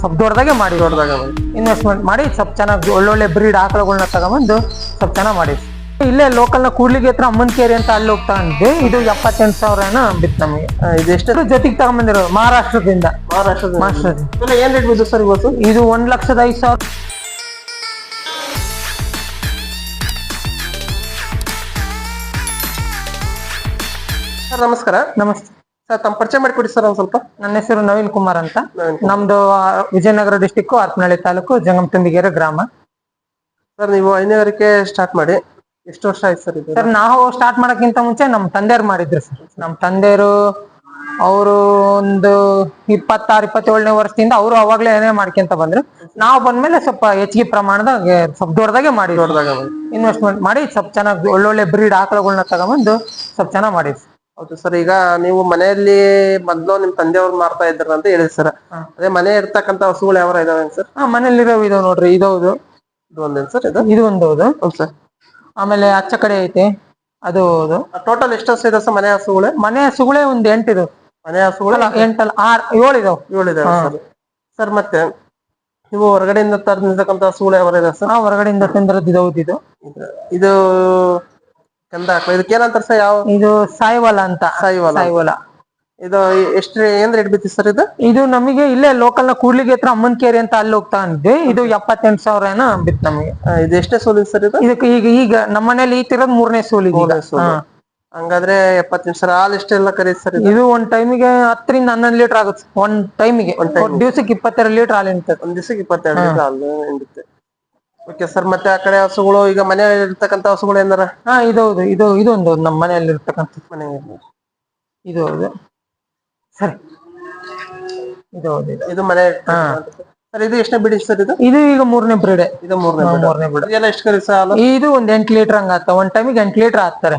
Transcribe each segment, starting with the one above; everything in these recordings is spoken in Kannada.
ಸ್ವಲ್ಪ ದೊಡ್ಡದಾಗೆ ಮಾಡಿ ದೊಡ್ಡದಾಗ ಇನ್ವೆಸ್ಟ್ಮೆಂಟ್ ಮಾಡಿ ಸ್ವಲ್ಪ ಚೆನ್ನಾಗಿ ಒಳ್ಳೊಳ್ಳೆ ಬ್ರೀಡ್ ಆಕಳುಗಳನ್ನ ತಗೊಂಬಂದು ಸ್ವಲ್ಪ ಚೆನ್ನಾಗಿ ಮಾಡಿ. ಇಲ್ಲೇ ಲೋಕಲ್ನ ನ ಕೂಡ್ಲಿಗೆ ಹತ್ರ ಅಮ್ಮನಕೇರಿ ಅಂತ ಅಲ್ಲಿ ಹೋಗ್ತಾ ಇದ್ವಿ. ಇದು ಎಪ್ಪತ್ತೆಂಟು ಸಾವಿರ ಏನೋ ಬಿತ್ತು ನಮಗೆ. ಇದು ಎಷ್ಟು ಜೊತೆಗೆ ತಗೊಂಬಂದಿರೋದು? ಮಹಾರಾಷ್ಟ್ರದಿಂದ. ಮಹಾರಾಷ್ಟ್ರದ ಮಹಾರಾಷ್ಟ್ರದಿಂದ. ಏನ್ ರೇಟ್ ಬಿದ್ದು ಸರ್ ಇವತ್ತು? ಇದು ಒಂದ್ ಲಕ್ಷದ ಐದು ಸಾವಿರ. ಸರ್ ನಮಸ್ಕಾರ. ನಮಸ್ತೆ. ಸರ್ ತಮ್ಮ ಪರಿಚಯ ಮಾಡಿಕೊಡಿ ಸರ್ ಒಂದ್ ಸ್ವಲ್ಪ. ನನ್ನ ಹೆಸರು ನವೀನ್ ಕುಮಾರ್ ಅಂತ. ನವೀನ್ ನಮ್ದು ಆ, ವಿಜಯನಗರ ಡಿಸ್ಟಿಕ್ ಹರಪನಹಳ್ಳಿ ತಾಲೂಕು ಜಂಗಮತಂಬಿಗೆರೆ ಗ್ರಾಮ. ಸರ್ ನೀವು ಹೈನುಗಾರಿಕೆ ಸ್ಟಾರ್ಟ್ ಮಾಡಿ. ಎಷ್ಟು ವರ್ಷ ಆಯ್ತು ಸರ್ ಇದು? ಸರ್ ನಾವು ಸ್ಟಾರ್ಟ್ ಮಾಡಕ್ಕಿಂತ ಮುಂಚೆ ನಮ್ ತಂದೆಯವ್ರು ಮಾಡಿದ್ರು ಸರ್. ನಮ್ ತಂದೆಯರು ಅವರು ಒಂದು ಇಪ್ಪತ್ತಾರು ಇಪ್ಪತ್ತೇಳನೇ ವರ್ಷದಿಂದ ಅವರು ಅವಾಗ್ಲೇ ಏನೇ ಮಾಡ್ಕೊಂತ ಬಂದ್ರು. ನಾವು ಬಂದ್ಮೇಲೆ ಸ್ವಲ್ಪ ಹೆಚ್ಚಿಗೆ ಪ್ರಮಾಣದಾಗ ಸ್ವಲ್ಪ ದೊಡ್ಡದಾಗೆ ಮಾಡಿ ದೊಡ್ಡದಾಗ ಇನ್ವೆಸ್ಟ್ಮೆಂಟ್ ಮಾಡಿ ಸ್ವಲ್ಪ ಚೆನ್ನಾಗಿ ಒಳ್ಳೊಳ್ಳೆ ಬ್ರೀಡ್ ಆಕಳಗಳನ್ನ ತಗೊಂಡ್ಬಂದು ಸ್ವಲ್ಪ ಚೆನ್ನಾಗಿ ಮಾಡಿದ್ವಿ. ಹೌದು ಸರ್ ಈಗ ನೀವು ಮನೆಯಲ್ಲಿ ಮೊದ್ಲು ನಿಮ್ ತಂದೆಯವ್ರು ಮಾರ್ತಾ ಇದ್ರ ಅಂತ ಹೇಳಿದ್ರಿ ಸರ್. ಅದೇ ಮನೆ ಇರ್ತಕ್ಕಂತ ಹಸುಗಳು ಯಾವ ಇದಾವೆ ಸರ್? ಹಾ ಮನೇಲಿರೋ ಇದಾವ್ ನೋಡ್ರಿ ಇದೌದು ಇದು. ಒಂದೇನ್ ಸರ್ ಇದು? ಇದು ಒಂದು ಹೌದು. ಹೌದು ಸರ್. ಆಮೇಲೆ ಅಚ್ಚ ಕಡೆ ಐತೆ ಅದು ಹೌದು. ಟೋಟಲ್ ಎಷ್ಟು ಹಸು ಇದೆ ಸರ್ ಮನೆ ಹಸುಗಳೇ? ಮನೆ ಹಸುಗಳೇ ಒಂದ್ ಎಂಟಿದು ಮನೆ ಹಸುಗಳು? ಎಂಟಲ್ಲ ಆರ್ ಏಳು ಇದಾವ್. ಏಳು ಇದಾವೆ ಸರ್. ಸರ್ ಮತ್ತೆ ನೀವು ಹೊರಗಡೆಯಿಂದ ತಂದಿರ್ತಕ್ಕಂತ ಹಸುಗಳು ಯಾವ ಇದೆ ಸರ್? ಹೊರಗಡೆಯಿಂದ ತಂದಿರೋದು ಇದು. ಹೌದು ಇದು ಇದು ಕಂದ ಹಾಕೋ ಇದಕ್ಕೆ ಏನಂತಾರೆ ಸರ್ ಯಾವ ಇದು ಸಾಯಿವಾಲ ಅಂತ. ಸಾಯಿವಾಲ. ಸಾಯಿವಾಲ. ಇದು ಎಷ್ಟು ಏನ್ ರೇಟ್ ಬಿತ್ತಿ ಸರ್ ಇದು? ಇದು ನಮಗೆ ಇಲ್ಲೇ ಲೋಕಲ್ನ ಕೂಡ್ಲಿಗೆ ಹತ್ರ ಅಮ್ಮನಕೇರಿ ಅಂತ ಅಲ್ಲಿ ಹೋಗ್ತಾ ಇದ್ವಿ. ಇದು ಎಪ್ಪತ್ತೆಂಟು ಸಾವಿರ ಏನೋ ಬಿತ್ತು ನಮಗೆ ಇದು ಎಷ್ಟೇ ಸೋಲಿ ಸರ್ ಇದು? ಇದಕ್ಕೆ ಈಗ ಈಗ ನಮ್ಮ ಮನೇಲಿ ಈತಿರೋದು ಮೂರನೇ ಸೋಲಿ. ಹಂಗಾದ್ರೆ ಎಪ್ಪತ್ತೆಂಟು ಸಾವಿರ ಹಾಲು ಎಷ್ಟೆಲ್ಲ ಕರೀತಿ ಸರ್ ಇದು? ಒಂದ್ ಟೈಮಿಗೆ ಹತ್ತರಿಂದ ಹನ್ನೊಂದು ಲೀಟರ್ ಆಗುತ್ತೆ. ಒಂದ್ ಟೈಮಿಗೆ ದಿವಸಕ್ಕೆ ಇಪ್ಪತ್ತೆರಡು ಲೀಟರ್ ಹಾಲು ನಿಂತದೆ ಒಂದ್ ದಿವಸಕ್ಕೆ ಇಪ್ಪತ್ತೆರಡು ಲೀಟರ್ ಹಾಲು ಹಿಂಡುತ್ತೆ. ಓಕೆ ಸರ್ ಮತ್ತೆ ಆ ಕಡೆ ಹಸುಗಳು ಈಗ ಮನೆಯಲ್ಲಿ ಇರ್ತಕ್ಕಂತ ಹಸುಗಳು ಏನಾರ? ಹಾ ಇದೌದು ಇದು ಇದೊಂದು ನಮ್ಮ ಮನೆಯಲ್ಲಿ ಇರ್ತಕ್ಕಂಥ ಮನೆ. ಇದು ಹೌದು. ಸರಿ. ಇದು ಹೌದು ಇದು. ಇದು ಮನೆ ಸರ್ ಇದು ಎಷ್ಟನೇ ಬಿಡಿ ಸರ್ ಇದು? ಇದು ಈಗ ಮೂರನೇ ಬ್ರೀಡೆ ಇದು ಮೂರನೇ ಮೂರನೇ ಬ್ರೀಡ್ ಇದೆಲ್ಲ ಎಷ್ಟು ಕರೀತಿ ಸರ್ ಇದು ಒಂದ್ ಎಂಟು ಲೀಟರ್ ಹಂಗ ಆಗ್ತಾವ. ಒಂದ್ ಟೈಮಿಗೆ ಎಂಟು ಲೀಟರ್ ಹಾಕ್ತಾರೆ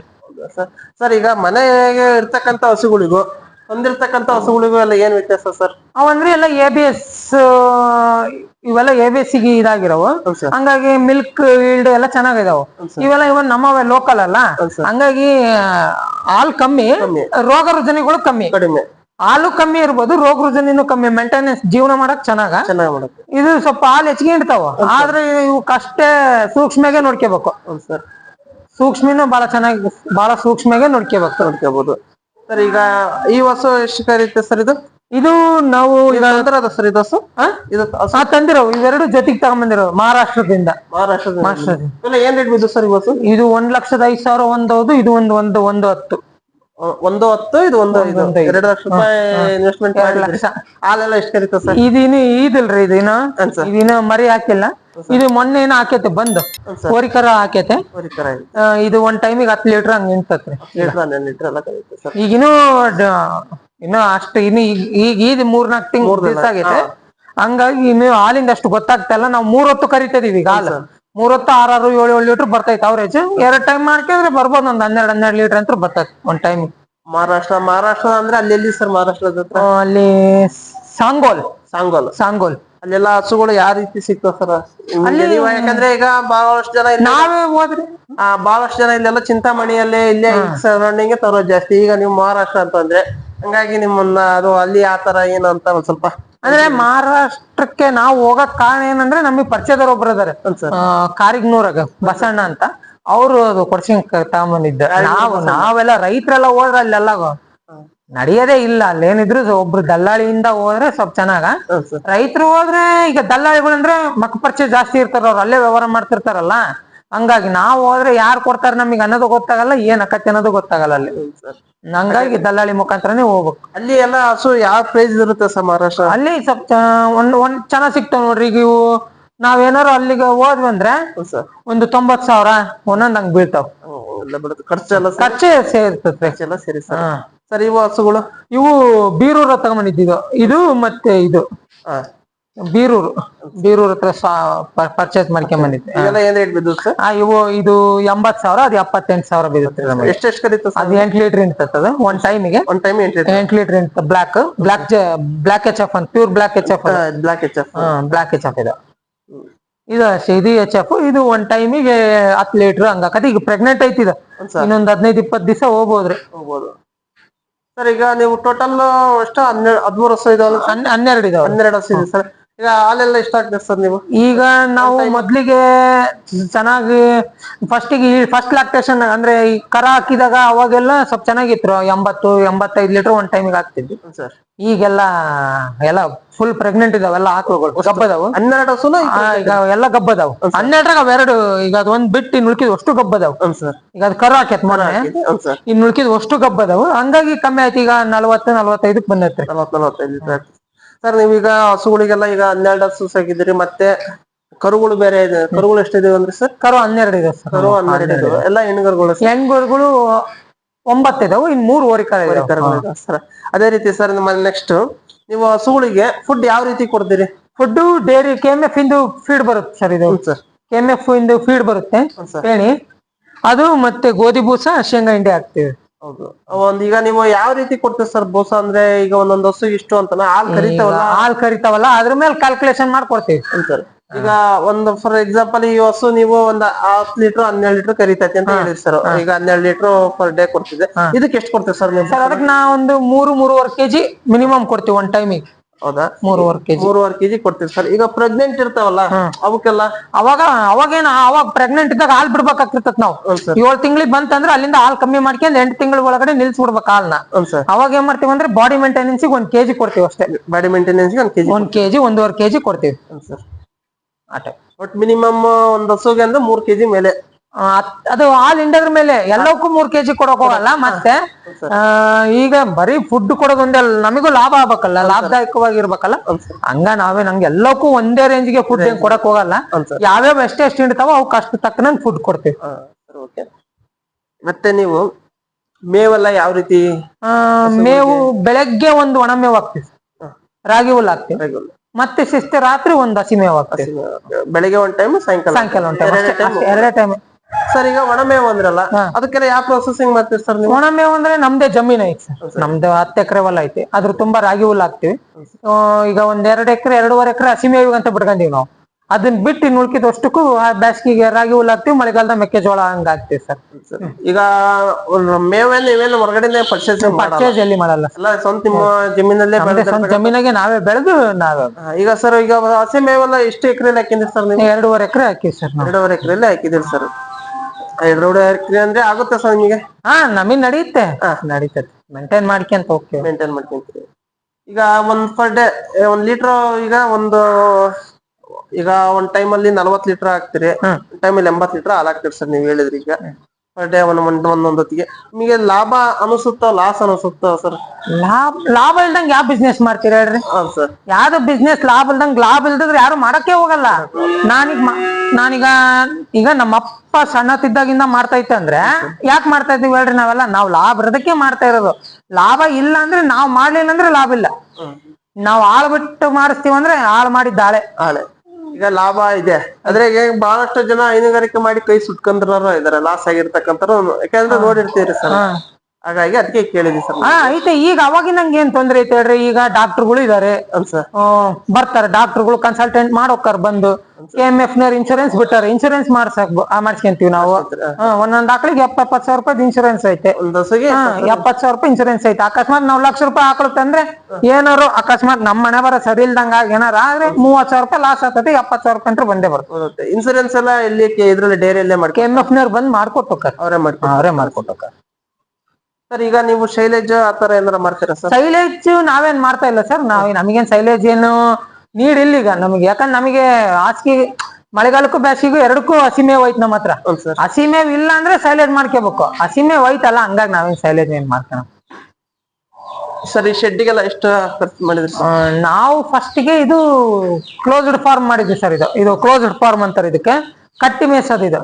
ಸರ್? ಸರ್ ಈಗ ಮನೆಗೆ ಇರ್ತಕ್ಕಂತ ಹಸುಗಳಿಗೂ ಹೊಂದಿರ್ತಕ್ಕಂತ ಹಸುಗಳಿಗೂ ಎಲ್ಲ ಏನ್ ವ್ಯತ್ಯಾಸ ಸರ್? ಅವಂದ್ರೆ ಎಲ್ಲ ಎ ಬಿ ಎಸ್ ಇವೆಲ್ಲ ಎ ಬಿ ಎಸ್ಗೆ ಇದಾಗಿರವು. ಹಂಗಾಗಿ ಮಿಲ್ಕ್ ಈಲ್ಡ್ ಎಲ್ಲ ಚೆನ್ನಾಗಿದಾವು. ಇವೆಲ್ಲ ಇವನ್ ನಮ್ಮವೇ ಲೋಕಲ್ ಅಲ್ಲ. ಹಂಗಾಗಿ ಹಾಲ್ ಕಮ್ಮಿ ರೋಗ ರುಜನೆಗಳು ಕಮ್ಮಿ. ಕಡಿಮೆ. ಹಾಲು ಕಮ್ಮಿ ಇರ್ಬೋದು ರೋಗ ರುಜನಿನೂ ಕಮ್ಮಿ. ಮೇಂಟೆನೆನ್ಸ್ ಜೀವನ ಮಾಡಕ್ ಚೆನ್ನಾಗ. ಇದು ಸ್ವಲ್ಪ ಹಾಲು ಹೆಚ್ಚಿಗೆ ಇಡ್ತಾವ ಆದ್ರೆ ಇವು ಕಷ್ಟೇ ಸೂಕ್ಷ್ಮಗೆ ನೋಡ್ಕೋಬೇಕು ಸರ್. ಸೂಕ್ಷ್ಮಿನೂ ಬಹಳ ಚೆನ್ನಾಗಿ ಬಹಳ ಸೂಕ್ಷ್ಮಗೆ ನೋಡ್ಕೋಬೇಕು ನೋಡ್ಕೋಬಹುದು ಸರ್ ಈಗ ಈ ಹಸು ಎಷ್ಟು ಕರೀತೆ ಸರ್ ಇದು? ಇದು ನಾವು ಈಗ ಅದ ಸರ್ ಇದು ಹಸು? ಆ? ಇದು ಹಸು? ತಂದಿರೋ ಇವೆರಡು ಜೊತೆಗೆ ತಗೊಂಬಂದಿರೋ ಮಹಾರಾಷ್ಟ್ರದಿಂದ. ಮಹಾರಾಷ್ಟ್ರದ ಮಹಾರಾಷ್ಟ್ರದಿಂದ. ಇಲ್ಲ ಏನ್ ರೇಟ್ ಬಿದ್ದು ಸರ್ ಇವತ್ತು ಇದು ಒಂದ್ ಲಕ್ಷದ ಐದ್ ಸಾವಿರ ಒಂದ್ ಹೌದು ಇದು ಒಂದು ಒಂದು ಒಂದು ಹತ್ತು. ಒಂದು ಹತ್ತು ಇದು ಒಂದು ಒಂದು ಎರಡು ಲಕ್ಷ ರೂಪಾಯಿ ಇನ್ವೆಸ್ಟ್ಮೆಂಟ್ ಲಕ್ಷ. ಹಾಲೆಲ್ಲ ಎಷ್ಟು ಕರೀತದೆ ಸರ್? ಇದೀನಿ ಇದಿಲ್ರಿ ಇದಿನ ಇದಿನ ಮರಿ ಹಾಕಿಲ್ಲ. ಇದು ಮೊನ್ನೆ ಏನೋ ಹಾಕೈತೆ ಬಂದು. ಕೋರಿಕರ ಹೋರಿಕರ ಹಾಕೈತೆ. ಇದು ಒಂದ್ ಟೈಮಿಗೆ ಹತ್ತು ಲೀಟರ್ ಹಂಗ ನಿಂತತ್ರಿ. ಲೀಟರ್ ಎಲ್ಲ ಕರೀತೆ ಸರ್. ಈಗಿನ್ನೂ ಡ- ಇನ್ನು ಅಷ್ಟು ಇನ್ನು ಈಗ ಈಗ ಮೂರ್ನಾಲ್ಕು ತಿಂಗಳು ದಿವಸ ಆಗೈತೆ. ಹಂಗಾಗಿ ಇನ್ನು ಹಾಲಿಂದ ಅಷ್ಟು ಗೊತ್ತಾಗ್ತಾ ಇಲ್ಲ. ನಾವು ಮೂರ್ ಹೊತ್ತು ಕರಿತಿದೀವಿ ಈಗ ಹಾಲು. ಮೂರ್ ಹೊತ್ತು ಆರಾರು ಏಳು ಏಳು ಲೀಟರ್ ಬರ್ತೈತೆ ಅವ್ರೇಜ್ ಎರಡ್ ಟೈಮ್ ಮಾಡ್ಕೊಂಡ್ರೆ ಬರ್ಬೋದು ಒಂದ್ ಹನ್ನೆರಡು ಹನ್ನೆರಡು ಲೀಟರ್ ಅಂತ ಬರ್ತೈತೆ ಒಂದ್ ಟೈಮ್ ಮಹಾರಾಷ್ಟ್ರ ಮಹಾರಾಷ್ಟ್ರ ಅಂದ್ರೆ ಅಲ್ಲಿ ಸರ್ ಮಹಾರಾಷ್ಟ್ರದ ಹತ್ರ? ಅಲ್ಲಿ ಸಾಂಗೋಲ್. ಸಾಂಗೋಲ್. ಸಾಂಗೋಲ್. ಅಲ್ಲೆಲ್ಲ ಹಸುಗಳು ಯಾವ ರೀತಿ ಸಿಗ್ತಾವ ಸರ್? ಅಲ್ಲಿ- ಯಾಕಂದ್ರೆ ಈಗ ಬಹಳಷ್ಟು ಜನ ಇಲ್ಲಿ ನಾವೇ ಹೋದ್ರಿ ಆ, ಬಹಳಷ್ಟು ಜನ ಇಲ್ಲೆಲ್ಲ ಚಿಂತಾಮಣಿಯಲ್ಲೇ ಇಲ್ಲೇ ಸರೌಂಡಿಂಗ್ ತರೋದು ಜಾಸ್ತಿ. ಈಗ ನೀವು ಮಹಾರಾಷ್ಟ್ರ ಅಂತಂದ್ರೆ ಹಂಗಾಗಿ ನಿಮ್ಮನ್ನ ಅದು ಅಲ್ಲಿ ಆ ತರ ಏನು ಅಂತ ಒಂದ್ ಸ್ವಲ್ಪ ಅಂದ್ರೆ ಮಹಾರಾಷ್ಟ್ರಕ್ಕೆ ನಾವು ಹೋಗಕ್ ಕಾರಣ ಏನಂದ್ರೆ ನಮಗೆ ಪರಿಚಯದವ್ರು ಒಬ್ರು ಇದಾರೆ. ಒಂದ್ ಸರ್. ಕಾರಿಗ್ನೂರಾಗ ಬಸಣ್ಣ ಅಂತ. ಅವರು ಅದು ಕೊಡ್ಸಿಂಗ್ ತಗೊಂಬಂದಿದ್ದ. ನಾವು ನಾವೆಲ್ಲ ರೈತರೆಲ್ಲ ಹೋದ್ರೆ ಅಲ್ಲೆಲ್ಲ ನಡೆಯೋದೇ ಇಲ್ಲ. ಅಲ್ಲೇನಿದ್ರು ಒಬ್ರು ದಲ್ಲಾಳಿಯಿಂದ ಹೋದ್ರೆ ಸ್ವಲ್ಪ ಚೆನ್ನಾಗ. ಹೌದ್ ರೈತರು ಹೋದ್ರೆ ಈಗ ದಲ್ಲಾಳಿಗಳು ಅಂದ್ರೆ ಮಕ್ಕ ಪರಿಚಯ ಜಾಸ್ತಿ ಇರ್ತಾರ. ಅವ್ರು ಅಲ್ಲೇ ವ್ಯವಹಾರ ಮಾಡ್ತಿರ್ತಾರಲ್ಲ. ಹಂಗಾಗಿ ನಾವು ಹೋದ್ರೆ ಯಾರು ಕೊಡ್ತಾರ ನಮಗೆ ಅನ್ನೋದು ಗೊತ್ತಾಗಲ್ಲ ಏನ್ ಅಕತ್ತೆ ಅನ್ನೋದು ಗೊತ್ತಾಗಲ್ಲ ಅಲ್ಲಿ. ಹಂಗಾಗಿ ದಲ್ಲಾಳಿ ಮುಖಾಂತರನೇ ಹೋಗ್ಬೇಕು. ಅಲ್ಲಿ ಎಲ್ಲ ಹಸು ಯಾವ ಪ್ರೈಸ್ ಇರುತ್ತೆ ಸರ್ ಮಹಾರಾಷ್ಟ್ರ? ಅಲ್ಲಿ ಸ್ವಲ್ಪ ಒಂದ್ ಒಂದ್ ಚೆನ್ನಾಗ್ ಸಿಗ್ತಾವ ನೋಡ್ರಿ ಈಗ ಇವು ನಾವೇನಾರು ಅಲ್ಲಿಗೆ ಹೋದ್ವಿ ಅಂದ್ರೆ ಹೌದ್ ಒಂದು ತೊಂಬತ್ ಸಾವಿರ ಒಂದೊಂದ್ ಹಂಗ್ ಬೀಳ್ತಾವ್. ಬಿಡುತ್ತೆ. ಖರ್ಚು ಸೇರ್ತದೆ ಎಲ್ಲ ಸೇರಿ ಸರ್. ಇವು ಹಸುಗಳು? ಇವು ಬೀರೂರ ತಗೊಂಬಂದಿದ್ದು ಇದು ಮತ್ತೆ ಇದು. ಬೀರೂರು ಬೀರೂರ್ ಹತ್ರ ಪರ್ಚೇಸ್ ಮಾಡ್ಕೊಂಡ್ ಬಂದಿದ್ದೆ. ಇವೆಲ್ಲ ಏನ್ ರೇಟ್ ಬಿದ್ದು ಸರ್ ಆ ಇವು ಇದು ಎಂಬತ್ ಸಾವಿರ ಅದು ಎಪ್ಪತ್ತೆಂಟು ಸಾವಿರ ಬೀಳುತ್ತೆ ನಮಗೆ. ಎಷ್ಟೆಷ್ಟು ಕರೀತು ಸರ್? ಅದು ಎಂಟು ಲೀಟರ್ ಇಂತದ ಒಂದ್ ಟೈಮಿಗೆ ಒಂದ್ ಟೈಮ್ ಎಂಟ್ ಲೀಟರ್. ಇಂತ black black black H F ಅಂತ pure black H F black H F black H F ಇದು. ಇದು ಅಷ್ಟೇ ಇದು ಎಚ್ ಎಫ್ ಇದು ಒಂದ್ ಟೈಮಿಗೆ ಹತ್ತು ಲೀಟರ್ ಹಂಗ. ಈಗ ಪ್ರೆಗ್ನೆಂಟ್ ಐತಿ ಇದು. ಇನ್ನೊಂದ್ ಹದಿನೈದು ಇಪ್ಪತ್ತು ದಿವಸ ಹೋಗ್ಬೋದ್ರಿ. ಹೋಗ್ಬೋದು. ಸರ್ ಈಗ ನೀವು ಟೋಟಲ್ ಎಷ್ಟು ಹನ್ನೆರಡು ಹದಿಮೂರು ವರ್ಷ ಇದಾವಲ್ಲ? ಹನ್- ಹನ್ನೆರಡು ಇದಾವೆ. ಹನ್ನೆರಡು ವರ್ಷ ಇದೆ ಸರ್. ಈಗ ಹಾಲೆಲ್ಲ ಇಷ್ಟ ಆಗ್ತದೆ ಸರ್ ನೀವು? ಈಗ ನಾವು ಮೊದ್ಲಿಗೆ ಚೆನ್ನಾಗಿ ಫಸ್ಟಿಗೆ ಫಸ್ಟ್ ಲ್ಯಾಕ್ಟೇಷನ್ ಅಂದ್ರೆ ಈ ಕರ ಹಾಕಿದಾಗ ಅವಾಗೆಲ್ಲ ಸ್ವಲ್ಪ ಚೆನ್ನಾಗಿತ್ತು. ಎಂಬತ್ತು ಎಂಬತ್ತೈದು ಲೀಟರ್ ಒಂದ್ ಟೈಮಿಗೆ ಆಗ್ತಿದ್ವಿ ಸರ್. ಈಗೆಲ್ಲ ಎಲ್ಲ ಫುಲ್ ಪ್ರೆಗ್ನೆಂಟ್ ಇದಾವೆಲ್ಲ ಆಕಳುಗಳು ಗಬ್ಬದವು ಹನ್ನೆರಡು ಆ, ಈಗ ಎಲ್ಲ ಗಬ್ಬದವು ಹನ್ನೆರಡರಾಗ ಅವೆರಡು ಈಗ ಅದ್ ಒಂದ್ ಬಿಟ್ಟು ಇನ್ ಉಳ್ಕಿದ್ ಅಷ್ಟು ಗಬ್ಬದವು ಸರ್. ಈಗ ಅದ್ ಕರ ಹಾಕೈತ್ ಮೊನ್ನೆ. ಇನ್ ಉಳ್ಕಿದ್ ಅಷ್ಟು ಗಬ್ಬದವು ಹಂಗಾಗಿ ಕಮ್ಮಿ ಆಯ್ತು. ಈಗ ನಲ್ವತ್ತು ನಲ್ವತ್ತೈದಕ್ ಬಂದೈತ್ರಿ ನಲವತ್ತು ನಲವತ್ತೈದು ಸರ್ ನೀವೀಗ ಹಸುಗಳಿಗೆಲ್ಲ ಈಗ ಹನ್ನೆರಡು ಹಸು ಸಾಕಿದ್ರಿ ಮತ್ತೆ ಕರುಗಳು ಬೇರೆ ಇದೆ. ಕರುಗಳು ಎಷ್ಟಿದೆ ಅಂದ್ರೆ ಸರ್? ಕರು ಹನ್ನೆರಡು ಇದೆ ಸರ್. ಕರು ಹನ್ನೆರಡು ಇದೆ. ಎಲ್ಲ ಹೆಣ್ಗರುಗಳು ಸರ್? ಹೆಣ್ಗುರುಗಳು ಒಂಬತ್ತು ಇದಾವು ಇನ್ ಮೂರು ಇದಾವೆ. ಕರುಗಳು ಸರ್. ಅದೇ ರೀತಿ ಸರ್ ನಿಮ್ಮ ನೆಕ್ಸ್ಟ್ ನೀವು ಹಸುಗಳಿಗೆ ಫುಡ್ ಯಾವ ರೀತಿ ಕೊಡ್ತೀರಿ? Food dairy K M F ಇಂದು ಫೀಡ್ ಬರುತ್ತೆ ಸರ್ ಇದು. ಸರ್. ಕೆ ಎಫ್ ಇಂದು ಫೀಡ್ ಬರುತ್ತೆ. ಹೇಳಿ. ಪೇಣಿ ಅದು ಮತ್ತೆ ಗೋಧಿ ಬೂಸ ಶೇಂಗಾ ಹಿಂಡಿ ಹಾಕ್ತಿವಿ. ಹೌದು. ಒಂದ್ ಈಗ ನೀವು ಯಾವ ರೀತಿ ಕೊಡ್ತೀರಿ ಸರ್ ಬೋಸ ಅಂದ್ರೆ ಈಗ ಒಂದೊಂದ್ ಹಸು ಇಷ್ಟು ಅಂತಾನ? ಹಾಲ್ ಕರಿತಾವಲ್ಲ? ಹಾಲ್ ಕರಿತಾವಲ್ಲ ಅದ್ರ ಮೇಲೆ ಕ್ಯಾಲ್ಕುಲೇಷನ್ ಮಾಡ್ಕೊಡ್ತೀವಿ. ಸರ್ ಈಗ ಒಂದು ಫಾರ್ ಎಕ್ಸಾಂಪಲ್ ಈ ಹಸು ನೀವು ಒಂದ್ ಹತ್ತು ಲೀಟರ್ ಹನ್ನೆರಡು ಲೀಟರ್ ಕರಿತೈತಿ ಅಂತ ಹೇಳಿರಿ ಸರ್. ಈಗ ಹನ್ನೆರಡು ಲೀಟರ್ ಪರ್ ಡೇ ಕೊಡ್ತಿದೆ ಇದಕ್ಕೆ ಎಷ್ಟು ಕೊಡ್ತೀವಿ ಸರ್ ನೀವು? ಸರ್ ಅದಕ್ಕೆ ನಾ ಒಂದು ಮೂರು ಮೂರುವರೆ ಕೆಜಿ ಮಿನಿಮಮ್ ಕೊಡ್ತೀವಿ ಒನ್ ಟೈಮಿಗೆ ಹೌದಾ? ಮೂರುವರೆ ಕೆಜಿ. ಮೂರುವರೆ ಕೆಜಿ ಕೊಡ್ತೀರಿ ಸರ್. ಈಗ ಪ್ರೆಗ್ನೆಂಟ್ ಇರ್ತಾವಲ್ಲ ಅವಕ್ಕೆಲ್ಲ? ಅವಾಗ ಅವಾಗೇನ ಅವಾಗ ಪ್ರೆಗ್ನೆಂಟ್ ಇದ್ದಾಗ ಹಾಲ್ ಬಿಡ್ಬೇಕಾಗ್ತಿರ್ತತ್ ನಾವು. ಏಳು ತಿಂಗಳಿಗೆ ಬಂತಂದ್ರೆ ಅಲ್ಲಿಂದ ಹಾಲ್ ಕಮ್ಮಿ ಮಾಡ್ಕೊಂಡು ಎಂಟು ತಿಂಗಳ ಒಳಗಡೆ ನಿಲ್ಸ್ಬಿಡ್ಬೇಕು ಹಾಲ್ನ. ಸರ್. ಅವಾಗ ಏನ್ ಮಾಡ್ತೀವಿ ಅಂದ್ರೆ ಬಾಡಿ ಮೇಂಟೆನೆನ್ಸ್ ಒಂದ್ ಕೆಜಿ ಕೊಡ್ತೀವಿ ಅಷ್ಟೇ. ಬಾಡಿ ಮೇಂಟೆನೆನ್ಸ್ ಒಂದ್ ಕೆಜಿ ಒಂದ್ ಕೆಜಿ ಒಂದೂವರೆ ಕೆಜಿ ಕೊಡ್ತೀವಿ. ಸರ್. ಆಟ. ಒಟ್ ಮಿನಿಮಮ್ ಒಂದ್ ಹಸುಗೆ ಅಂದ್ರೆ ಮೂರ್ ಕೆಜಿ ಮೇಲೆ. ಅದ್- ಹಾಲ್ ಹಿಂಡದ್ರ ಮೇಲೆ ಎಲ್ಲಕ್ಕೂ ಮೂರ್ ಕೆಜಿ ಕೊಡಕ್ ಹೋಗಲ್ಲ ಮತ್ತೆ ಈಗ ಬರೀ ಫುಡ್ ಕೊಡೋದೊಂದೇ ಅಲ್ಲ, ನಮಗೂ ಲಾಭ ಆಗ್ಬೇಕಲ್ಲ ಲಾಭದಾಯಕವಾಗಿರ್ಬೇಕಲ್ಲ ಹಂಗ ನಾವೇ ನಂಗೆ ಎಲ್ಲಕ್ಕೂ ಒಂದೇ ರೇಂಜ್ಗೆ ಫುಡ್ ಏನ್ ಕೊಡಕ್ ಹೋಗಲ್ಲ. ಯಾವ್ಯಾವ ಎಷ್ಟೇ ಎಷ್ಟು ಹಿಂಡ್ತಾವ ಅವು ಅಷ್ಟು ತಕ್ಕನಂಗ್ ಫುಡ್ ಕೊಡ್ತೀವಿ. ಮತ್ತೆ ನೀವು ಮೇವೆಲ್ಲ ಯಾವ ರೀತಿ? ಮೇವು ಬೆಳಗ್ಗೆ ಒಂದು ಒಣ ಮೇವು ಹಾಕ್ತಿವಿ ರಾಗಿ ಹುಲ್ ಹಾಕ್ತಿವಿ? ಮತ್ತೆ ಶಿಸ್ತೆ ರಾತ್ರಿ ಒಂದ್ ಹಸಿ ಮೇವು ಹಾಕ್ತಿವಿ. ಬೆಳಗ್ಗೆ ಒಂದ್ ಟೈಮ್ ಸಾಯಂಕಾಲ. ಸಾಯಂಕಾಲ ಒಂದ್ ಟೈಮ್ ಎರಡೇ ಟೈಮ್ ಸರ್ ಈಗ ಒಣಮೇವು ಅಂದ್ರಲ್ಲ ಅದಕ್ಕೆಲ್ಲ ಯಾವ ಪ್ರೊಸೆಸಿಂಗ್ ಮಾಡ್ತೀರಿ ಸರ್ ನೀವು? ಒಣಮೇವು ಅಂದ್ರೆ ನಮ್ದೇ ಜಮೀನ್ ಐತಿ ಸರ್ ನಮ್ದು ಹತ್ತು ಎಕರೆ ಹೊಲ ಐತಿ. ಅದ್ರ ತುಂಬಾ ರಾಗಿ ಹುಲ್ ಹಾಕ್ತಿವಿ. ಈಗ ಒಂದ್ ಎರಡ್ ಎಕರೆ ಎರಡೂವರೆ ಎಕರೆ ಹಸಿ ಮೇವಿಗೆ ಅಂತ ಬಿಡ್ಕೊಂಡಿವಿ ನಾವು. ಅದನ್ನ ಬಿಟ್ಟು ಇನ್ನು ಆ ಬೇಸಿಗೆಗೆ ರಾಗಿ ಹುಲ್ ಹಾಕ್ತಿವಿ ಮಳೆಗಾಲದ ಮೆಕ್ಕೆಜೋಳ ಹಂಗ ಹಾಕ್ತಿವಿ ಸರ್ ಈಗ ಮೇವೆಲ್ಲ ಇವೆಲ್ಲ ಹೊರಗಡೆ ಮಾಡಲ್ಲ? ಪರ್ಚೇಸ್ ಎಲ್ಲಿ ಮಾಡಲ್ಲ ಎಲ್ಲ ಸ್ವಂತ ಜಮೀನಲ್ಲೇ ಜಮೀನಾಗೆ ನಾವೇ ಬೆಳೆದು ನಾವೇ ಈಗ ಸರ್ ಈಗ ಹಸಿ ಮೇವೆಲ್ಲ ಎಷ್ಟು ಎಕರೆ ಹಾಕಿದ್ರಿ ಸರ್ ನೀವು? ಎರಡೂವರೆ ಎಕರೆ ಹಾಕಿವಿ ಸರ್ ಎರಡೂವರೆ ಎಕರೆಲಿ ಹಾಕಿದಿರಿ ಸರ್ ಎರಡೂವರೆ ಹಾಕ್ರಿ ಅಂದ್ರೆ ಆಗುತ್ತೆ ಸರ್ ನಿಮಗೆ? ಹಾ ನಮಗ್ ನಡೆಯುತ್ತೆ ನಡೀತದೆ. ಮೇಂಟೈನ್ ಮಾಡ್ಕೊಂತ ಹೋಗ್ತೀವಿ. ಮೇಂಟೈನ್ ಮಾಡ್ಕೊಂತೀರಿ ಈಗ ಒಂದ್ ಪರ್ ಡೇ ಒಂದ್ ಲೀಟರ್ ಈಗ ಒಂದು ಈಗ ಒಂದ್ ಟೈಮ್ ಅಲ್ಲಿ ನಲ್ವತ್ ಲೀಟರ್ ಹಾಕ್ತಿರಿ. ಹ್ಮ್. ಅಲ್ಲಿ ಎಂಬತ್ ಲೀಟರ್ ಹಾಲ್ ಹಾಕ್ತಿರಿ ಸರ್ ನೀವ್ ಹೇಳಿದ್ರಿ ಈಗ. ಪರ್ ಡೇ ಒಂದು ಒಂದೊಂದೊತ್ತಿಗೆ. ನಿಮಗೆ ಲಾಭ ಅನಿಸುತ್ತೋ ಲಾಸ್ ಅನಿಸುತ್ತೋ ಸರ್ ಲಾಭ ಲಾಭ ಇಲ್ದಂಗ್ ಯಾವ ಬಿಸ್ನೆಸ್ ಮಾಡ್ತೀರ ಹೇಳ್ರಿ? ಹೌದು ಸರ್ ಯಾವ್ದು ಬಿಸ್ನೆಸ್ ಲಾಭ ಇಲ್ದಂಗ್ ಲಾಭ ಇಲ್ದಿದ್ರೆ ಯಾರು ಮಾಡಕ್ಕೆ ಹೋಗಲ್ಲ. ನಾನೀಗ ಮಾ- ನಾನೀಗ ಈಗ ನಮ್ಮಪ್ಪ ಸಣ್ಣತಿದ್ದಾಗಿಂದ ಮಾಡ್ತಾ ಇತ್ತು ಅಂದ್ರೆ ಯಾಕೆ ಮಾಡ್ತಾ ಇದ್ದೀವಿ ಹೇಳ್ರಿ ನಾವೆಲ್ಲ? ನಾವು ಲಾಭ ಇರೋದಕ್ಕೆ ಮಾಡ್ತಾ ಇರೋದು. ಲಾಭ ಇಲ್ಲ ಅಂದ್ರೆ ನಾವ್ ಮಾಡ್ಲಿಲ್ಲ ಅಂದ್ರೆ ಲಾಭ ಇಲ್ಲ. ನಾವ್ ಆಳ್ ಬಿಟ್ಟು ಮಾಡಿಸ್ತೀವಿ ಅಂದ್ರೆ ಆಳ್ ಮಾಡಿದ್ದಾಳೆ. ಹಾಳೆ. ಈಗ ಲಾಭ ಇದೆ. ಆದ್ರೆ ಈಗ ಬಹಳಷ್ಟು ಜನ ಹೈನುಗಾರಿಕೆ ಮಾಡಿ ಕೈ ಸುಟ್ಕೊಂಡ್ರ ಇದಾರೆ. ಲಾಸ್ ಆಗಿರ್ತಕ್ಕಂಥ ಯಾಕಂದ್ರೆ ನೋಡಿರ್ತೀರಿ ಸರ್. ಹಾಗಾಗಿ ಅದಕ್ಕೆ ಕೇಳಿದ್ವಿ ಸರ್. ಹಾ ಐತೆ ಈಗ ಅವಾಗಿನಂಗೆ ಏನ್ ತೊಂದ್ರೆ ಐತೆ ಹೇಳ್ರಿ ಈಗ ಡಾಕ್ಟರ್ಗಳು ಇದಾರೆ. ಸರ್. ಆ, ಬರ್ತಾರೆ ಡಾಕ್ಟರ್ಗಳು ಕನ್ಸಲ್ಟೆಂಟ್ ಮಾಡೋಕ್ಕಾರ ಬಂದು ಕೆ ಎಂ ಎಫ್ ನರ್ ಇನ್ಶೂರೆನ್ಸ್ ಬಿಟ್ಟಾರೆ ಇನ್ಶೂರೆನ್ಸ್ ಮಾಡ್ಸಕ್ ಮಾಡ್ಸ್ಕೊಂತೀವಿ ನಾವು. ಒಂದೊಂದ್ ಆಕಳಿಗೆ ಎಪ್ಪತ್ ಸಾವಿರ ರೂಪಾಯಿ ಇನ್ಶೂರೆನ್ಸ್ ಐತೆ. ಎಪ್ಪತ್ ಸಾವಿರ ರೂಪಾಯಿ. ಇನ್ಶೂರೆನ್ಸ್ ಐತೆ. ಅಕಸ್ಮಾತ್ ನಾವ್ ಲಕ್ಷ ರೂಪಾಯಿ ಹಾಕೊಳ್ ತಂದ್ರೆ ಏನಾರು ಅಕಸ್ಮಾತ್ ನಮ್ಮ ಮನೆ ಬರ ಸರಿ ಇಲ್ದಂಗ ಏನಾರ ಆದ್ರೆ ಮೂವತ್ ಸಾವಿರ ರೂಪಾಯಿ ಲಾಸ್ ಆಗ್ತದೆ ಎಪ್ಪತ್ ಸಾವಿರ ರೂಪಾಯಿ ಅಂತ ಬಂದೇ ಬರ್ತದೆ ಇನ್ಶೂರೆನ್ಸ್ ಎಲ್ಲ ಇಲ್ಲಿ ಕೆ- ಇದ್ರಲ್ಲಿ ಡೈರಿಯಲ್ಲೇ ಕೆ ಮಾಡ್ಕೊ ಎಂ ಎಫ್ ನರ್ ಬಂದ್ ಮಾಡ್ಕೊಟ್ಟು ಅವರೇ ಮಾಡ್ಕೊ ಅವರೇ ಮಾಡ್ಕೊಟ್ಟು ಸರ್ ಈಗ ನೀವು ಶೈಲೇಜ್ ಆತರ ಏನಾರ ಮಾಡ್ತೀರಾ ಸರ್? ಶೈಲೇಜ್ ನಾವೇನ್ ಮಾಡ್ತಾ ಇಲ್ಲ ಸರ್. ನಾವ್ ನಮಗೇನ್ ಸೈಲೇಜ್ ಏನು ನೀಡಿಲ್ಲ ಈಗ ನಮಗೆ. ಯಾಕಂದ್ರೆ ನಮಗೆ ಹಾಸಿಗೆ ಮಳೆಗಾಲಕ್ಕೂ ಬ್ಯಾಸಿಗೂ ಎರಡಕ್ಕೂ ಹಸಿಮೆ ಹೋಯ್ತು ನಮ್ಮ ಹತ್ರ. ಹಸಿಮೆ ಇಲ್ಲ ಅಂದ್ರೆ ಸೈಲೇಜ್ ಮಾಡ್ಕೋಬೇಕು. ಹಸಿಮೆ ಹೋಯ್ತಲ್ಲ ಹಂಗಾಗಿ ನಾವೇನ್ ಸೈಲೇಜ್ ಏನ್ ಮಾಡ್ತಾನ ಸರ್ ಈ ಶೆಡ್ಗೆಲ್ಲ ಎಷ್ಟು ಖರ್ಚು ಮಾಡಿದ್ರಿ ನಾವು ಫಸ್ಟ್ಗೆ ಇದು ಕ್ಲೋಸ್ಡ್ ಫಾರ್ಮ್ ಮಾಡಿದ್ವಿ ಸರ್ ಇದು. ಇದು ಕ್ಲೋಸ್ಡ್ ಫಾರ್ಮ್ ಅಂತಾರೆ ಇದಕ್ಕೆ. ಕಟ್ಟಿ ಮೇಸೋದು ಇದು.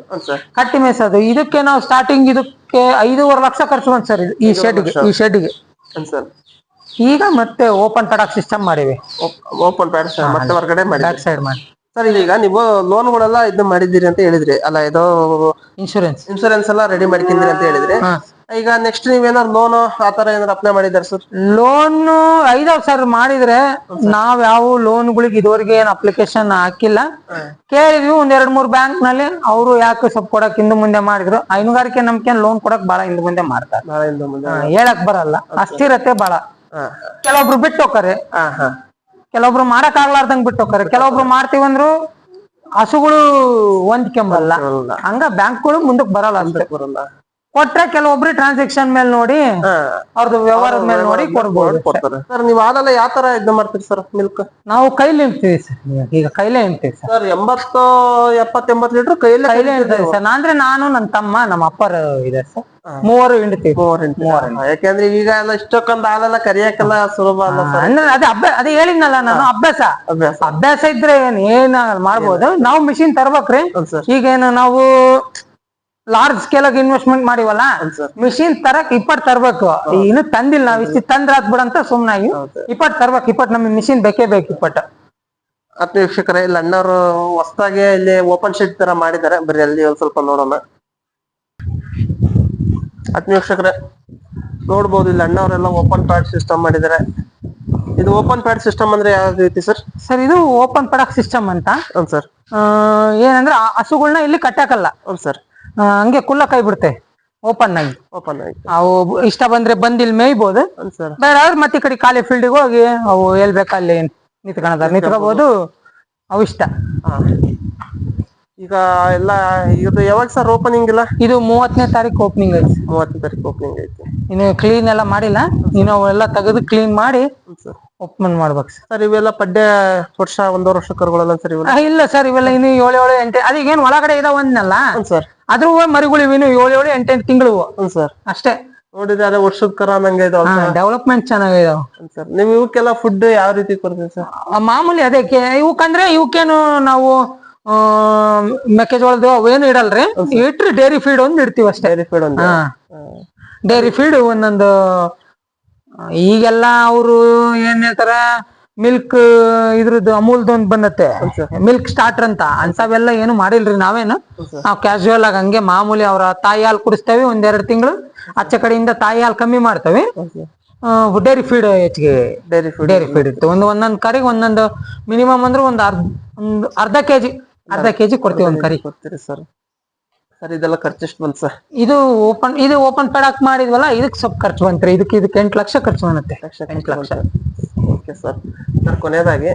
ಕಟ್ಟಿ ಮೇಸೋದು ಇದಕ್ಕೆ ನಾವು ಸ್ಟಾರ್ಟಿಂಗ್ ಇದಕ್ಕೆ ಐದೂವರೆ ಲಕ್ಷ ಖರ್ಚು ಬಂತು ಸರ್ ಇದು ಈ ಶೆಡ್ಗೆ ಈ ಶೆಡ್ಗೆ ಈಗ ಮತ್ತೆ ಓಪನ್ ಪಡಾಕ್ ಸಿಸ್ಟಮ್ ಮಾಡಿವಿ. ಓಪನ್ ಪ್ಯಾಡ್ ಮತ್ತೆ ಹೊರಗಡೆ ಮಾಡಿ ಬ್ಯಾಕ್ ಸೈಡ್ ಮಾಡಿ. ಸರ್ ಈಗ ನೀವು ಲೋನ್ಗಳೆಲ್ಲ ಇದನ್ನ ಮಾಡಿದ್ದೀರಿ ಅಂತ ಹೇಳಿದ್ರಿ. ಅಲ್ಲ ಇದು ಇನ್ಶೂರೆನ್ಸ್ ಇನ್ಶೂರೆನ್ಸ್ ಎಲ್ಲ ರೆಡಿ ಮಾಡ್ಕೊಂಡಿರಿ ಅಂತ ಹೇಳಿದ್ರಿ. ಈಗ ನೆಕ್ಸ್ಟ್ ನೀವೇನಾದ್ರು ಲೋನ್ ಆತರ ಏನಾದ್ರು ಅಪ್ಲೈ ಮಾಡಿದಾರ ಸರ್ ಲೋನ್ ಐದಾವ್ ಸರ್ ಮಾಡಿದ್ರೆ ನಾವ್ ಯಾವ ಲೋನ್ಗಳಿಗೆ ಇದುವರೆಗೆ ಏನ್ ಅಪ್ಲಿಕೇಶನ್ ಹಾಕಿಲ್ಲ. ಕೇಳಿದ್ವಿ ಒಂದ್ ಎರಡ್ ಮೂರ್ ಬ್ಯಾಂಕ್ನಲ್ಲಿ ಅವರು ಯಾಕೆ ಸ್ವಲ್ಪ ಕೊಡಕ್ ಹಿಂದೆ ಮುಂದೆ ಮಾಡಿದ್ರು. ಹೈನುಗಾರಿಕೆ ನಮ್ಗೆ ಲೋನ್ ಕೊಡಕ್ ಬಹಳ ಹಿಂದೆ ಮುಂದೆ ಮಾಡ್ತಾರೆ. ಹೇಳಕ್ ಬರಲ್ಲ. ಅಸ್ಥಿರತೆ ಬಹಳ ಕೆಲವೊಬ್ರು ಬಿಟ್ಟು ಹೋಗ್ತಾರೆ. ಕೆಲವೊಬ್ರು ಮಾಡಕ್ ಆಗ್ಲಾರ್ದಂಗ್ ಬಿಟ್ಟು ಹೋಗ್ತಾರೆ. ಕೆಲವೊಬ್ರು ಮಾಡ್ತೀವಂದ್ರು ಹಸುಗಳು ಹೊಂದ್ಕೊಂಬಲ್ಲ ಕೆಂಬಲ್ಲ ಹಂಗ ಬ್ಯಾಂಕ್ಗಳು ಮುಂದಕ್ ಬರಲ್ಲ ಅಂದ್ರೆ ಬರಲ್ಲ. ಕೊಟ್ರೆ ಕೆಲವೊಬ್ರು ಟ್ರಾನ್ಸಾಕ್ಷನ್ ಮೇಲೆ ನೋಡಿ ಅವ್ರದ್ದು ವ್ಯವಹಾರದ ಮೇಲೆ ನೋಡಿ ಕೊಡ್ಬೋದು ಕೊಡ್ತಾರೆ. ಸರ್ ನೀವು ಹಾಲೆಲ್ಲ ಯಾವ ತರ ಇದ್ ಮಾಡ್ತೀರಿ ಸರ್ ಮಿಲ್ಕ್ ನಾವು ಕೈಲಿ ಇಂತೀವಿ ಸರ್ ಈಗ ಕೈಲೇ ಇಂತೀವಿ ಸರ್. ಸರ್ ಎಂಬತ್ತು ಎಪ್ಪತ್ ಎಂಬತ್ ಲೀಟರ್ ಕೈಲೇ ಕೈಲೇ ಇಂತೀವಿ ಸರ್. ಅಂದ್ರೆ ನಾನು ನನ್ನ ತಮ್ಮ ನಮ್ಮ ಅಪ್ಪರ್ ಇದೆ ಸರ್. ಮೂವರು ಹಿಂಡ್ತೀವಿ ಮೂವರು ಯಾಕಂದ್ರೆ ಈಗ ಎಲ್ಲ ಇಷ್ಟಕ್ಕೊಂದು ಹಾಲೆಲ್ಲ ಕರಿಯಕ್ಕೆಲ್ಲ ಸುಲಭ ಅಲ್ಲ ಸರ್. ಅಂದ್ರೆ ಅದೇ ಅಭ್ಯಾಸ ಅದೇ ಹೇಳಿದ್ನಲ್ಲ ನಾನು ಅಭ್ಯಾಸ. ಅಭ್ಯಾಸ. ಅಭ್ಯಾಸ ಇದ್ರೆ ಏನ್ ಏನ್ ಮಾಡ್ಬೋದು. ನಾವು ಮಿಷಿನ್ ತರ್ಬೇಕ್ರಿ. ಈಗೇನು ನಾವು ಲಾರ್ಜ್ ಸ್ಕೇಲ್ ಆಗಿ ಇನ್ವೆಸ್ಟ್ಮೆಂಟ್ ಮಾಡಿವಲ್ಲ? ಸರ್. ಮಿಷಿನ್ ತರಕ್ ಇಪ್ಪತ್ ತರ್ಬೇಕು. ಇನ್ನು ತಂದಿಲ್ಲ ನಾವ್ ಇಷ್ಟು ತಂದ್ರ ಆತ್ ಬಿಡಂತ ಸುಮ್ನಾಗಿ ಇಪ್ಪತ್ ತರ್ಬೇಕು. ಇಪ್ಪತ್ ನಮ್ಗೆ ಮಿಷಿನ್ ಬೇಕೇ ಬೇಕು ಇಪ್ಪಟ್. ಆತ್ಮೀಯ ವೀಕ್ಷಕರೇ ಇಲ್ಲಿ ಅಣ್ಣವರು ಹೊಸದಾಗಿ ಇಲ್ಲಿ ಓಪನ್ ಶೀಟ್ ತರ ಮಾಡಿದ್ದಾರೆ. ಬರೀ ಅಲ್ಲಿ ಒಂದ್ ಸ್ವಲ್ಪ ನೋಡೋಣ. ಆತ್ಮೀಯ ವೀಕ್ಷಕರೇ ನೋಡ್ಬೋದು ಇಲ್ಲಿ ಅಣ್ಣವರೆಲ್ಲ ಓಪನ್ ಪ್ಯಾಡ್ ಸಿಸ್ಟಮ್ ಮಾಡಿದ್ದಾರೆ. ಇದು ಓಪನ್ ಪ್ಯಾಡ್ ಸಿಸ್ಟಮ್ ಅಂದ್ರೆ ಯಾವ ರೀತಿ ಸರ್? ಸರ್ ಇದು ಓಪನ್ ಪ್ಯಾಡಕ್ ಸಿಸ್ಟಮ್ ಅಂತ. ಹೌದು ಸರ್. ಆ, ಏನಂದ್ರೆ ಆ ಹಸುಗಳ್ನ ಇಲ್ಲಿ ಕಟ್ಟಾಕಲ್ಲ. ಹೌದು ಸರ್. ಹಂಗೆ ಕುಲ್ಲ ಕೈ ಬಿಡುತ್ತೆ ಓಪನ್ ಆಗಿ. ಓಪನ್ ಆಗಿ. ಅವು ಇಷ್ಟ ಬಂದ್ರೆ ಬಂದ್ ಇಲ್ಲಿ ಮೇಯ್ಬೋದು. ಹೌದು ಸರ್. ಬೇರೆ ಮತ್ತೆ ಈ ಕಡೆ ಖಾಲಿ ಫೀಲ್ಡಿಗೆ ಹೋಗಿ ಅವು ಎಲ್ ಬೇಕಾ ಅಲ್ಲಿ ನಿಂತ್ಕೊಳದಾರ ನಿಂತ್ಕೋಬಹುದು ಅವು ಇಷ್ಟ. ಈಗ ಎಲ್ಲ ಇದು ಯಾವಾಗ ಸರ್ ಓಪನಿಂಗ್ ಇಲ್ಲ? ಇದು ಮೂವತ್ತನೇ ತಾರೀಕು ಓಪನಿಂಗ್ ಐತಿ. ಮೂವತ್ತನೇ ತಾರೀಕು ಓಪನಿಂಗ್ ಐತಿ. ಇನ್ನು ಕ್ಲೀನ್ ಎಲ್ಲ ಮಾಡಿಲ್ಲ. ಇನ್ನು ಅವೆಲ್ಲ ತೆಗೆದು ಕ್ಲೀನ್ ಮಾಡಿ ಸರ್. ಓಪನ್ ಮಾಡ್ಬೇಕು ಸರ್. ಸರ್ ಇವೆಲ್ಲ ಪಡ್ಡೆ ವರ್ಷ ಒಂದೂವರೆ ವರ್ಷ ಕರುಗಳೆಲ್ಲ ಸರ್ ಇವೆಲ್ಲ? ಇಲ್ಲ ಸರ್ ಇವೆಲ್ಲ ಇನ್ನು ಏಳು ಏಳು ಎಂಟು ಏನು ಒಳಗಡೆ ಇದಾವ ಅಂದ್ನಲ್ಲ ಸರ್. ಅದ್ರ ಮರಿಗಳು ಇವಿನ ಏಳು ಏಳು ಎಂಟೆಂಟು ತಿಂಗಳು ಹ್ಞೂ ಸರ್. ಅಷ್ಟೇ. ನೋಡಿದ್ರೆ ಅದೇ ವರ್ಷದ ಕರ ನಂಗೆ ಇದಾವ ಡೆವಲಪ್ಮೆಂಟ್ ಚೆನ್ನಾಗಿದಾವ. ಸರ್. ನೀವು ಇವಕ್ಕೆಲ್ಲ ಫುಡ್ ಯಾವ ರೀತಿ ಕೊಡ್ತೀವಿ ಸರ್? ಮಾಮೂಲಿ ಅದಕ್ಕೆ ಇವಕ್ಕಂದ್ರೆ ಇವಕ್ಕೇನು ನಾವು ಆ, ಮೆಕ್ಕೆಜೋಳದ ಅವೇನು ಇಡಲ್ರಿ? ಇಟ್ರಿ ಡೈರಿ ಫೀಡ್ ಒಂದ್ ಇಡ್ತೀವಿ ಅಷ್ಟೇ. ಡೈರಿ ಫೀಡ್ ಒಂದು? ಹಾ. ಡೈರಿ ಫೀಡ್ ಒಂದೊಂದು ಆ, ಈಗೆಲ್ಲ ಅವರು ಏನ್ ಹೇಳ್ತಾರ? ಮಿಲ್ಕ್ ಇದ್ರದ್ದು ಅಮೂಲ್ದು ಒಂದ್ ಬಂದತ್ತೆ. ಮಿಲ್ಕ್ ಸ್ಟಾರ್ಟರ್ ಅಂತ. ಅಂತವೆಲ್ಲ ಏನು ಮಾಡಿಲ್ರಿ ನಾವೇನು? ನಾವು ಕ್ಯಾಶುವಲ್ ಆಗಿ ಹಂಗೆ ಮಾಮೂಲಿ ಅವ್ರ ತಾಯಿ ಹಾಲು ಕುಡಿಸ್ತೇವೆ ಒಂದೆರಡು ತಿಂಗಳು. ಆಚೆ ಕಡೆಯಿಂದ ತಾಯಿ ಹಾಲು ಕಮ್ಮಿ ಮಾಡ್ತೇವೆ. ಡೈರಿ ಫೀಡ್ ಹೆಚ್ಚಿಗೆ ಡೈರಿ ಫೀಡ್ ಡೈರಿ ಫೀಡ್ ಇತ್ತು. ಒಂದು ಒಂದೊಂದು ಕರಿಗೆ ಒಂದೊಂದು ಮಿನಿಮಮ್ ಅಂದ್ರೆ ಒಂದು ಅರ್ಧ ಒಂದು ಅರ್ಧ ಕೆಜಿ ಅರ್ಧ ಕೆಜಿ ಕೊಡ್ತೀವಿ ಒಂದು ಕರಿ. ಕೊಡ್ತೀರಿ ಸರ್. ಸರ್ ಇದೆಲ್ಲ ಖರ್ಚು ಎಷ್ಟು ಬಂತು ಸರ್. ಇದು ಓಪನ್ ಇದು ಓಪನ್ ಪೆಡಾಕ್ ಮಾಡಿದ್ವಲ್ಲ ಇದಕ್ಕೆ ಸ್ವಲ್ಪ ಖರ್ಚು ಬಂತ್ರಿ. ಇದಕ್ಕೆ ಇದಕ್ಕೆ ಎಂಟು ಲಕ್ಷ ಖರ್ಚು ಬಂದತ್ತೆ. ಎಂಟು ಲಕ್ಷ. Okay sir. ಸರ್ ಕೊನೆಯದಾಗಿ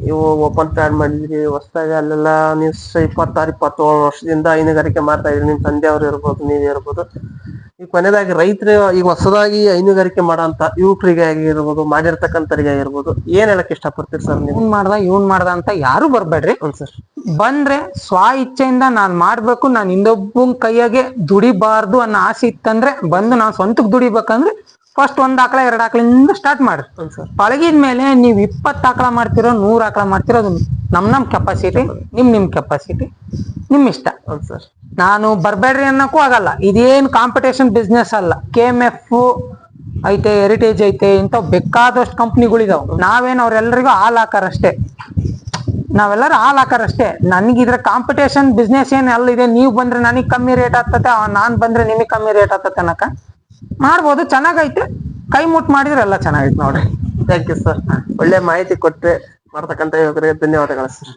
ನೀವು ಓಪನ್ ಪ್ಯಾಡ್ ಮಾಡಿದ್ರಿ ಹೊಸದಾಗಿ ಅಲ್ಲೆಲ್ಲ ನೀವು ಇಪ್ಪತ್ತಾರು ಇಪ್ಪತ್ತೇಳು ವರ್ಷದಿಂದ ಹೈನುಗಾರಿಕೆ ಮಾಡ್ತಾ ಇದ್ರಿ ನಿಮ್ ತಂದೆಯವರು ಇರ್ಬೋದು ನೀವೇ ಇರ್ಬೋದು. ಈ ಕೊನೆಯದಾಗಿ ರೈತರು ಈಗ ಹೊಸದಾಗಿ ಹೈನುಗಾರಿಕೆ ಮಾಡೋಂತ ಯುವಕರಿಗೆ ಆಗಿರ್ಬೋದು ಮಾಡಿರ್ತಕ್ಕಂಥರಿಗೆ ಆಗಿರ್ಬೋದು ಏನ್ ಹೇಳಕ್ ಇಷ್ಟಪಡ್ತೀರಿ ಸರ್ ನೀವು? ಇವ್ನ್ ಮಾಡ್ದ ಇವ್ನ್ ಮಾಡ್ದ ಅಂತ ಯಾರು ಬರ್ಬೇಡ್ರಿ. ಹ್ಞೂ ಸರ್. ಬಂದ್ರೆ ಸ್ವ ಇಚ್ಛೆಯಿಂದ ನಾನ್ ಮಾಡ್ಬೇಕು ನಾನ್ ಇನ್ನೊಬ್ಬನ್ ಕೈಯಾಗೆ ದುಡಿಬಾರ್ದು ಅನ್ನೋ ಆಸೆ ಇತ್ತಂದ್ರೆ ಬಂದು ನಾನ್ ಸ್ವಂತಕ್ ದುಡಿಬೇಕಂದ್ರೆ ಫಸ್ಟ್ ಒಂದ್ ಆಕಳ, ಎರಡ್ ಆಕಳಿಂದ ಸ್ಟಾರ್ಟ್ ಹ್ಞೂ ಸರ್ ಪಳಗಿದ ಮೇಲೆ ನೀವ್ ಇಪ್ಪತ್ತು ಆಕಳ ಮಾಡ್ತಿರೋ, ನೂರ್ ಆಕಳ ಮಾಡ್ತಿರೋ ಅದು ನಮ್ ನಮ್ ಕೆಪಾಸಿಟಿ ನಿಮ್ ನಿಮ್ ಕೆಪಾಸಿಟಿ ನಿಮ್ಮ ಇಷ್ಟ. ಹೌದು ಸರ್ ನಾನು ಬರ್ಬೇಡ್ರಿ ಅನ್ನಕ್ಕೂ ಆಗಲ್ಲ. ಇದೇನ್ ಕಾಂಪಿಟೇಷನ್ ಬಿಸ್ನೆಸ್ ಅಲ್ಲ. ಕೆ ಎಂ ಎಫ್ ಐತೆ ಹೆರಿಟೇಜ್ ಐತೆ, ಇಂಥವ್ ಬೇಕಾದಷ್ಟು ಕಂಪ್ನಿಗಳಿದಾವೆ ನಾವೇನ್ ಅವ್ರೆಲ್ಲರಿಗೂ ಹಾಲ್ ಹಾಕಾರ ಅಷ್ಟೇ ನಾವೆಲ್ಲರೂ ಹಾಲ್ ಹಾಕಾರ ಅಷ್ಟೇ ನನಗೆ ಇದ್ರ ಕಾಂಪಿಟೇಷನ್ ಬಿಸ್ನೆಸ್ ಏನ್ ಅಲ್ಲಿದೆ ನೀವು ಬಂದ್ರೆ ನನಗ್ ಕಮ್ಮಿ ರೇಟ್ ಆಗ್ತತೆ ನಾನ್ ಬಂದ್ರೆ ನಿಮಗೆ ಕಮ್ಮಿ ರೇಟ್ ಆಗ್ತತೆ ಅನ್ನಕ. ಮಾಡ್ಬೋದು, ಚೆನ್ನಾಗೈತೆ. ಕೈ ಮುಟ್ ಮಾಡಿದ್ರೆ ಎಲ್ಲ ಚೆನ್ನಾಗೈತೆ ನೋಡ್ರಿ ಥ್ಯಾಂಕ್ ಯು ಸರ್ ಒಳ್ಳೆ ಮಾಹಿತಿ ಕೊಟ್ರೆ ಮಾಡ್ತಕ್ಕಂಥ ಯುವಕರಿಗೆ ಧನ್ಯವಾದಗಳು ಸರ್